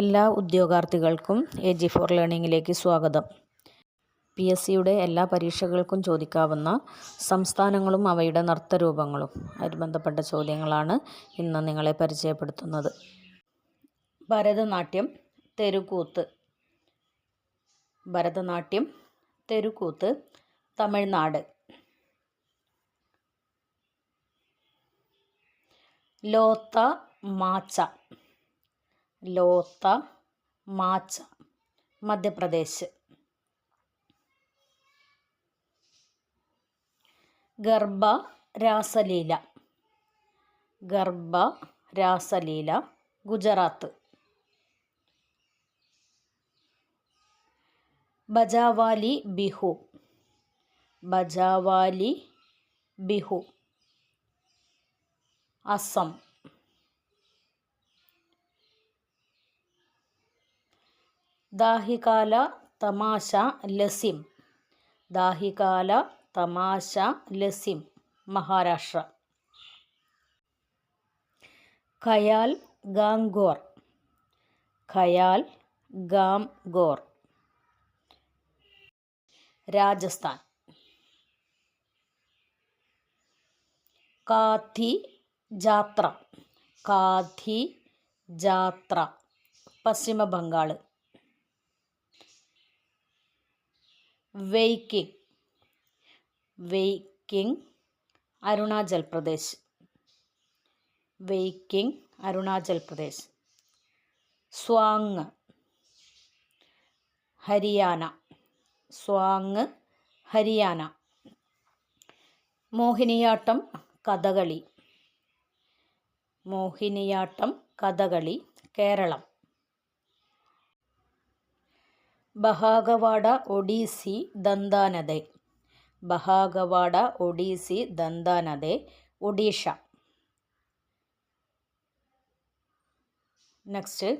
എല്ലാ ഉദ്യോഗാർത്ഥികൾക്കും A G four ലേണിംഗിലേക്ക് സ്വാഗതം. പി എസ് സിയുടെ എല്ലാ പരീക്ഷകൾക്കും ചോദിക്കാവുന്ന സംസ്ഥാനങ്ങളും അവയുടെ നൃത്തരൂപങ്ങളും. അതിൽ ബന്ധപ്പെട്ട ചോദ്യങ്ങളാണ് ഇന്ന് നിങ്ങളെ പരിചയപ്പെടുത്തുന്നത്. ഭരതനാട്യം തെരുക്കൂത്ത്. ഭരതനാട്യം തെരുക്കൂത്ത് തമിഴ്നാട്. ലോത്ത മാച്ച. ലോത്ത മാച്ച മധ്യപ്രദേശ്. ഗർഭ രാസലീല. ഗർഭ രാസലീല ഗുജറാത്ത്. ബജാവാലി ബിഹു. ബജാവാലി ബിഹു. അസം. ദാഹികാല തമാശ ലസിം ദാഹികാല തമാശ ലസിം മഹാരാഷ്ട്ര ഖയാൽ ഗാംഗോർ ഖയാൽ ഗാംഗോർ രാജസ്ഥാൻ കാഥി ജാത്ര കാഥി ജാത്ര പശ്ചിമ ബംഗാൾ വെയ്ക്കിംഗ്. വെയ്ക്കിംഗ് അരുണാചൽ പ്രദേശ്. വെയ്ക്കിംഗ് അരുണാചൽ പ്രദേശ്. സ്വാങ്. ഹരിയാന. സ്വാങ് ഹരിയാന. മോഹിനിയാട്ടം കഥകളി. മോഹിനിയാട്ടം കഥകളി കേരളം. ബഹാഗവാഡ ഒഡീസി ദന്താനദെ. ബഹാഗവാഡ ഒഡീസി ദന്താനദെ ഒഡീഷ. നെക്സ്റ്റ്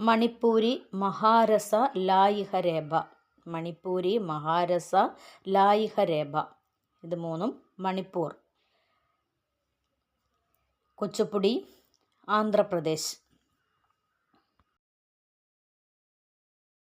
മണിപ്പൂരി മഹാരസ ലായിഹരേബ. മണിപ്പൂരി മഹാരസ ലായിഹരേബ. ഇത് മൂന്നും മണിപ്പൂർ. കൊച്ചുപ്പുടി ആന്ധ്രാപ്രദേശ്.